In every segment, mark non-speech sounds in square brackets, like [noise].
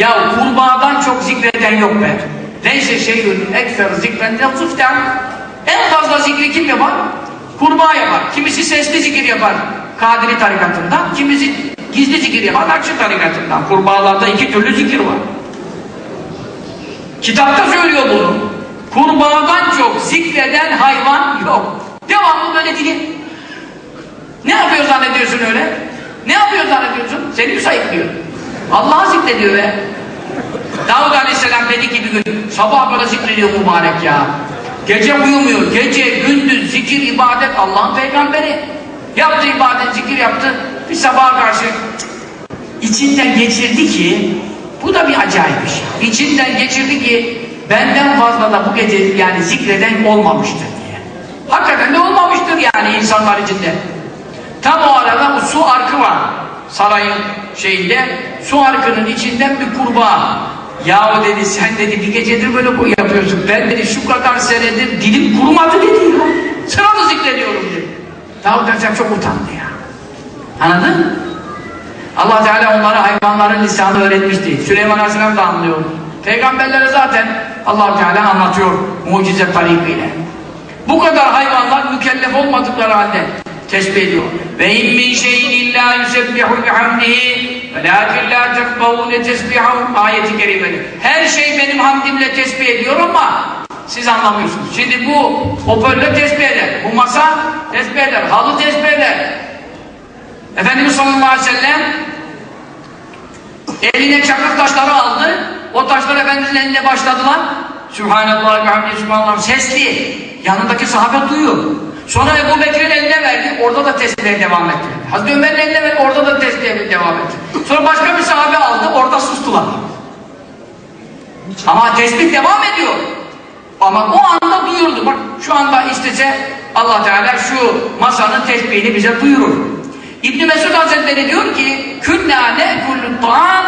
Ya kurbağadan çok zikreden yok be. Neyse şeyün ekser zikrenden zıften. En fazla zikri kim yapar? Kurbağa yapar. Kimisi sesli zikir yapar Kadiri tarikatından. Kimisi gizli zikir yapar Nakşi tarikatından. Kurbağalarda iki türlü zikir var. Kitapta söylüyor bunu. Kurbağadan çok zikreden hayvan yok. Devamlı böyle dili. Ne yapıyor zannediyorsun öyle? Ne yapıyor zannediyorsun? Seni mi sayıklıyor? Allah'ı zikrediyor be. Davud Aleyhisselam dedi ki bir gün sabah kadar zikrediyor mübarek ya. Gece uyumuyor. Gece, gündüz, zikir, ibadet Allah'ın peygamberi. Yaptı ibadet, zikir yaptı. Bir sabaha karşı içinden geçirdi ki bu da bir acayip iş. İçinden geçirdi ki benden fazla da bu gece yani zikreden olmamıştır diye. Hakikaten de olmamıştır yani insanlar içinde. Tam o arada su arkı var. Sarayın şeyinde su arkının içinden bir kurbağa. Yahu dedi sen dedi bir gecedir böyle bu yapıyorsun. Ben dedi şu kadar senedir dilim kurumadı dedi ya. Sıralı zikrediyorum dedi. Davud Aleyhisselam çok utandı ya. Anladın? Allah Teala onlara hayvanların lisanı öğretmişti. Süleyman Aleyhisselam da anlıyor. Peygamberlere zaten Allah Teala anlatıyor mucize tarikiyle. Bu kadar hayvanlar mükellef olmadıkları halde tesbih ediyor. Ve in min şeyin illa yusebbihu bihamdihi velakin la tefkavune tesbihahum ayeti kerimeli. Her şey benim hamdimle tesbih ediyor ama siz anlamıyorsunuz. Şimdi bu hoparlör tesbih eder, bu masa tesbih eder, halı tesbih eder. Efendimiz sallallahu aleyhi ve sellem eline çakır taşları aldı. O taşlar Efendimizin eline başladılar. Sübhanallah, bihamdi, Sübhanallah. Sesli. Yanındaki sahabe duyuyor. Sonra Ebu Bekir'in eline verdi. Orada da tesbihe devam etti. Hazreti Ömer'in eline verdi. Orada da tesbihe devam etti. Sonra başka bir sahabe aldı. Orada sustular. Ama tesbih devam ediyor. Ama o anda duyurdu. Bak şu anda istese Allah Teala şu masanın tesbihini bize duyurur. İbn Mesud Hazretleri diyor ki künna nekullu ta'am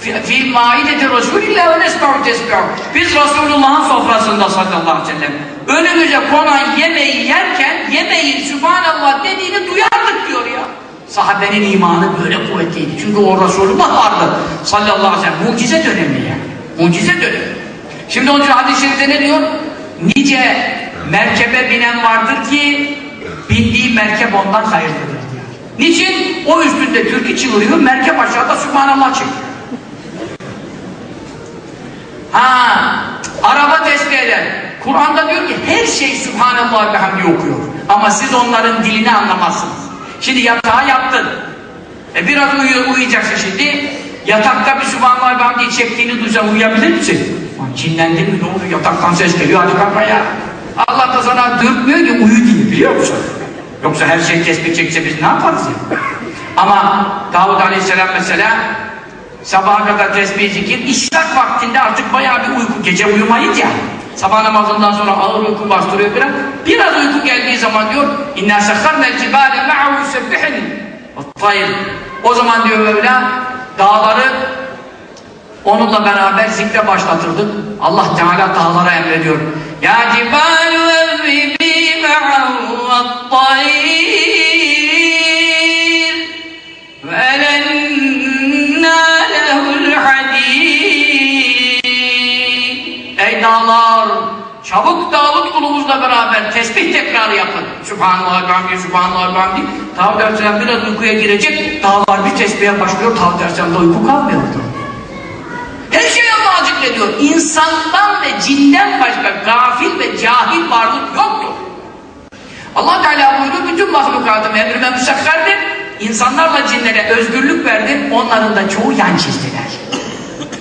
fi maideti Resulillah ve nesma'u tesbihu. Biz Resulullah'ın sofrasında sallallahu aleyhi ve sellem önümüze konan yemeği yerken yemeğin Sübhanallah dediğini ya. Sahabenin imanı böyle kuvvetliydi. Çünkü o Resulullah vardı sallallahu aleyhi ve sellem. Mucize dönemi yani. Mucize dönemi. Şimdi onun için hadis-i şerifte ne diyor? Nice merkebe binen vardır ki bindiği merkep ondan hayırlıdır diyor. Niçin? O üstünde türkü çığırıyor, merkep aşağıda Sübhanallah çekiyor. Ha, araba tesbih eder. Kur'an'da diyor ki her şey Sübhanallah ve hamdi okuyor. Ama siz onların dilini anlamazsınız. Şimdi yatağa yattın. E biraz uyu, uyuyacaksın şimdi. Yatakta bir Sübhanallah ve hamdi çektiğini duysan uyuyabilir misin? Cinlendin mi ne olur yataktan ses geliyor hadi kalk ya. Allah da sana dürtmüyor ki uyu diye biliyor musun? Yoksa her şey tesbih çekse biz ne yaparız ya? Ama Davud Aleyhisselam mesela sabaha kadar tesbih zikir, işrak vaktinde artık bayağı bir uyku, gece uyumayınca Sabah namazından sonra ağır uyku bastırıyor biraz. Biraz uyku geldiği zaman diyor inna sakharna cibale ma'ahu yusebbihni ve'tayr. O zaman diyor Mevla dağları onunla beraber zikre başlatırdık. Allah Teala dağlara emrediyor. Ya cibalu evribi ma'ahu ve'tayr ve ele Çabuk Davut kulumuzla beraber tesbih tekrarı yapın. Sübhanallah, Gamdi, Sübhanallah, Gamdi. Davut Aleyhisselam biraz uykuya girecek. Dağlar bir tesbihe başlıyor. Davut Aleyhisselam'da uyku kalmıyordu. Her şey Allah'a zikrediyor. İnsandan ve cinden başka gafil ve cahil varlık yoktur. Allah Teala buyuruyor bütün mahlukatım emrime müsakkardır. İnsanlarla cinlere özgürlük verdim. Onların da çoğu yan çizdiler.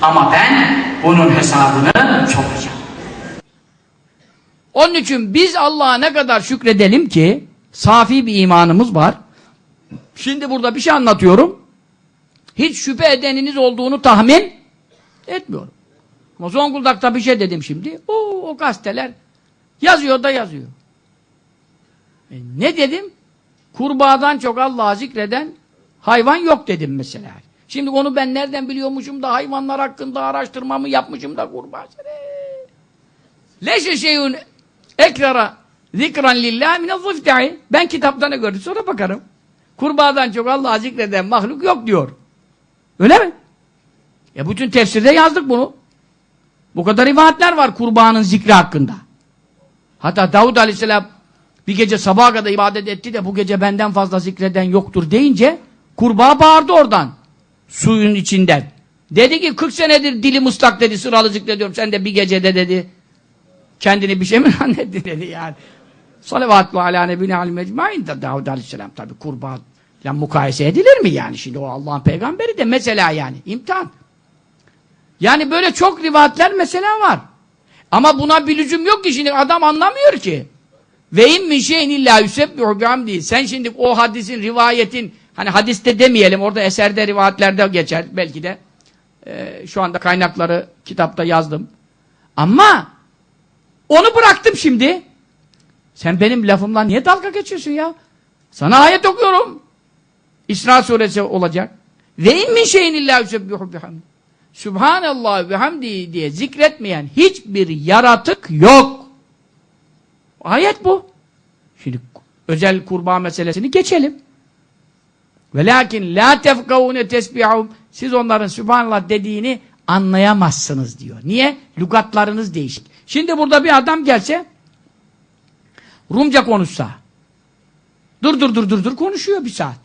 Ama ben bunun hesabını soracağım. Onun için biz Allah'a ne kadar şükredelim ki safi bir imanımız var. Şimdi burada bir şey anlatıyorum. Hiç şüphe edeniniz olduğunu tahmin etmiyorum. Ama Zonguldak'ta bir şey dedim şimdi. O, o gazeteler yazıyor da yazıyor. E, ne dedim? Kurbağadan çok Allah'ı zikreden hayvan yok dedim mesela. Şimdi onu ben nereden biliyormuşum da hayvanlar hakkında araştırmamı yapmışım da kurbağa. Leşe şeyun ekrara zikran lillah mine zıfta'i. Ben kitapta ne gördüm sonra bakarım. Kurbağadan çok Allah'ı zikreden mahluk yok diyor. Öyle mi? E bütün tefsirde yazdık bunu. Bu kadar rivayetler var kurbanın zikri hakkında. Hatta Davud Aleyhisselam bir gece sabaha kadar ibadet etti de bu gece benden fazla zikreden yoktur deyince kurbağa bağırdı oradan. Suyun içinden. Dedi ki 40 senedir dilim ıslak dedi sıralı zikrediyorum. Sen de bir gecede dedi kendini bir şey mi [laughs] zannettin dedi yani. Salavatü ala nebine alim ecmain de Davud Aleyhisselam tabi kurbağayla mukayese edilir mi yani? Şimdi o Allah'ın peygamberi de mesela yani imtihan. Yani böyle çok rivayetler mesela var. Ama buna bir lüzum yok ki şimdi adam anlamıyor ki. Ve in min şeyin illa yusebbihu bihamdi. Sen şimdi o hadisin, rivayetin hani hadiste demeyelim orada eserde rivayetlerde geçer belki de. Ee, şu anda kaynakları kitapta yazdım. Ama onu bıraktım şimdi. Sen benim lafımla niye dalga geçiyorsun ya? Sana ayet okuyorum. İsra suresi olacak. Ve in min şeyin illa yusebbihu bihamdi. Subhanallah ve hamdi diye zikretmeyen hiçbir yaratık yok. Ayet bu. Şimdi özel kurbağa meselesini geçelim. Ve lakin la tefkavune tesbihum siz onların Subhanallah dediğini anlayamazsınız diyor. Niye? Lügatlarınız değişik. Şimdi burada bir adam gelse Rumca konuşsa dur dur dur dur dur konuşuyor bir saat.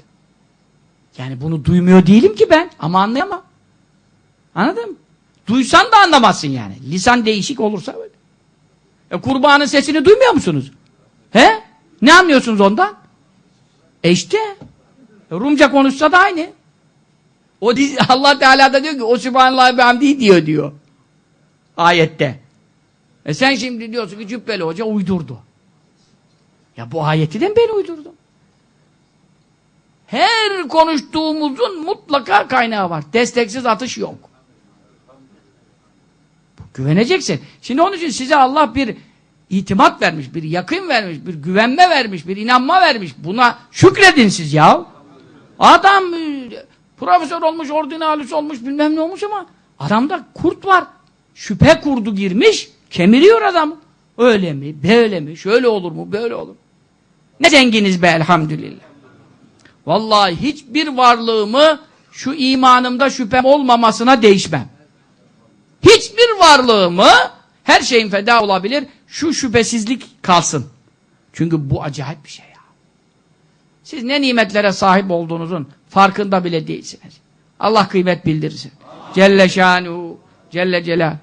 Yani bunu duymuyor değilim ki ben ama anlayamam. Anladın mı? Duysan da anlamazsın yani. Lisan değişik olursa öyle. E kurbanın sesini duymuyor musunuz? He? Ne anlıyorsunuz ondan? E işte. E Rumca konuşsa da aynı. O [laughs] Allah Teala da diyor ki o Sübhanallah ve hamdi diyor diyor. Ayette. E sen şimdi diyorsun ki Cübbeli Hoca uydurdu. Ya bu ayeti de ben uydurdum? Her konuştuğumuzun mutlaka kaynağı var. Desteksiz atış yok. Güveneceksin. Şimdi onun için size Allah bir itimat vermiş, bir yakın vermiş, bir güvenme vermiş, bir inanma vermiş. Buna şükredin siz ya. Adam e, profesör olmuş, ordinalis olmuş, bilmem ne olmuş ama adamda kurt var. Şüphe kurdu girmiş, kemiriyor adamı. Öyle mi, böyle mi, şöyle olur mu, böyle olur? Ne zenginiz be elhamdülillah. Vallahi hiçbir varlığımı şu imanımda şüphem olmamasına değişmem. Hiçbir varlığımı her şeyin feda olabilir. Şu şüphesizlik kalsın. Çünkü bu acayip bir şey ya. Siz ne nimetlere sahip olduğunuzun farkında bile değilsiniz. Allah kıymet bildirsin. Celle şanuhu, Celle celal.